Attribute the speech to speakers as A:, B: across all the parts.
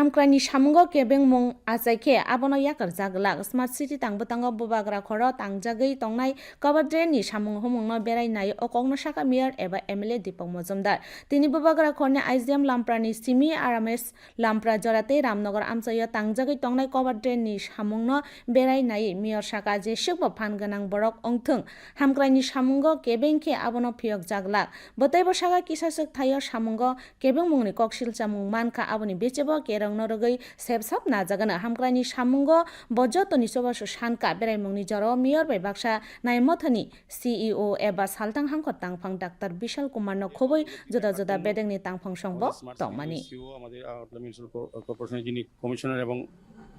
A: hamkrani samungo kebeng mung achaike abono yakar jaglak smart city tangbatango bubagra khoro tangjagui tongnai cover drain ni samung humungno berai nai okongno saka mayor eba mla dipok mojumdar tini bubagra khorni IGM lamprani simi rms lampra jorate ramnagar amchayo tangjagui tongnai cover drain ni samungno berai nai mayor saka je sukbo phan ganang borok ongthung hamkrani samungo kebeng khe abono phiyok jaglak botaibo saka kisasuk thayo samungo kebeng mungni koksil chamung রংন রগই সেবসাব না জাগান হামক্রাইনি সামুঙ্গ বজত নিশবাস সানকা বেড়াইমুংনি জ্বর মিয়র by Baksa নাইমথনি CEO এবা সালতাং হাঙ্কর doctor Bishal Kumar ন খুবই জোদা জোদা বেদেংনি
B: তাংফাং সংব তমানি যিনি commissioner এবং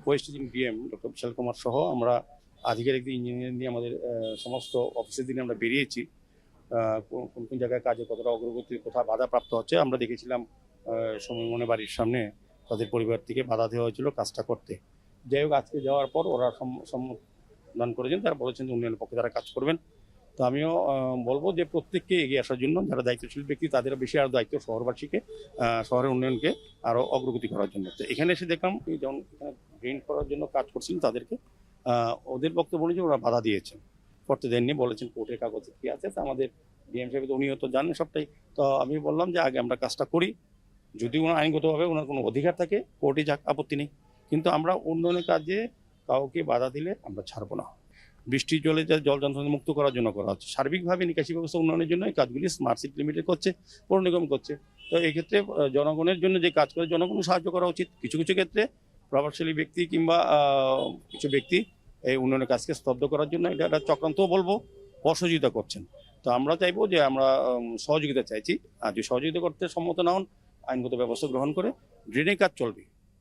B: west জিম BM Vishal Kumar সহ আমরা আধিকারিক ইঞ্জিনিয়ার নিয়ে আমাদের সমস্ত অফিসের দিনে আমরা বেরিয়েছি কোন কোন জায়গায় কাজে কতটা অগ্রগতি কোথায় বাধাপ্রাপ্ত হচ্ছে আমরা দেখেছিলাম সময় মনে বাড়ির সামনে তাদের পরিবার থেকে বাধা দেওয়া হয়েছিল কাজটা করতে। যাই হোক, আজকে যাওয়ার পর ওরা সম্মান করেছেন, তারা বলেছেন যে উন্নয়নের পক্ষে তারা কাজ করবেন। তো আমিও বলব যে প্রত্যেককে এগিয়ে আসার জন্য যারা দায়িত্বশীল ব্যক্তি, তাদের বেশি আরও দায়িত্ব শহরবাসীকে শহরের উন্নয়নকে আরও অগ্রগতি করার জন্য। তো এখানে এসে দেখলাম যেমন ড্রেন করার জন্য কাজ করছিলেন তাদেরকে ওদের বক্তব্য অনুযায়ী ওরা বাধা দিয়েছেন। করতে দেননি, বলেছেন কোর্টের কাগজে কী আছে, তা আমাদের ডিএম সাহেব উনিও তো জানেন সবটাই। তো আমি বললাম যে আগে আমরা কাজটা করি যদি ওনার আইনগতভাবে ওনার কোনো অধিকার থাকে, কোর্টে যাক, আপত্তি নেই। কিন্তু আমরা উন্নয়নের কাজে কাউকে বাধা দিলে আমরা ছাড়বো না। বৃষ্টির জলে যা জল যন্ত্রণা মুক্ত করার জন্য করা হচ্ছে। সার্বিকভাবে নিকাশি ব্যবস্থা উন্নয়নের জন্য এই কাজগুলি স্মার্ট সিটি লিমিটেড করছে, পৌর নিগম করছে। তো এই ক্ষেত্রে জনগণের জন্য যে কাজ করে জনগণ সাহায্য করা উচিত। কিছু কিছু ক্ষেত্রে প্রভাবশালী ব্যক্তি কিংবা কিছু ব্যক্তি এই উন্নয়নের কাজকে স্তব্ধ করার জন্য এটা একটা চক্রান্তও বলব, অসহযোগিতা করছেন। তো আমরা চাইব যে আমরা সহযোগিতা চাইছি। আর যদি সহযোগিতা করতে সম্মত না হন আইনগত ব্যবস্থা গ্রহণ করে ড্রেনের কাজ চলবে।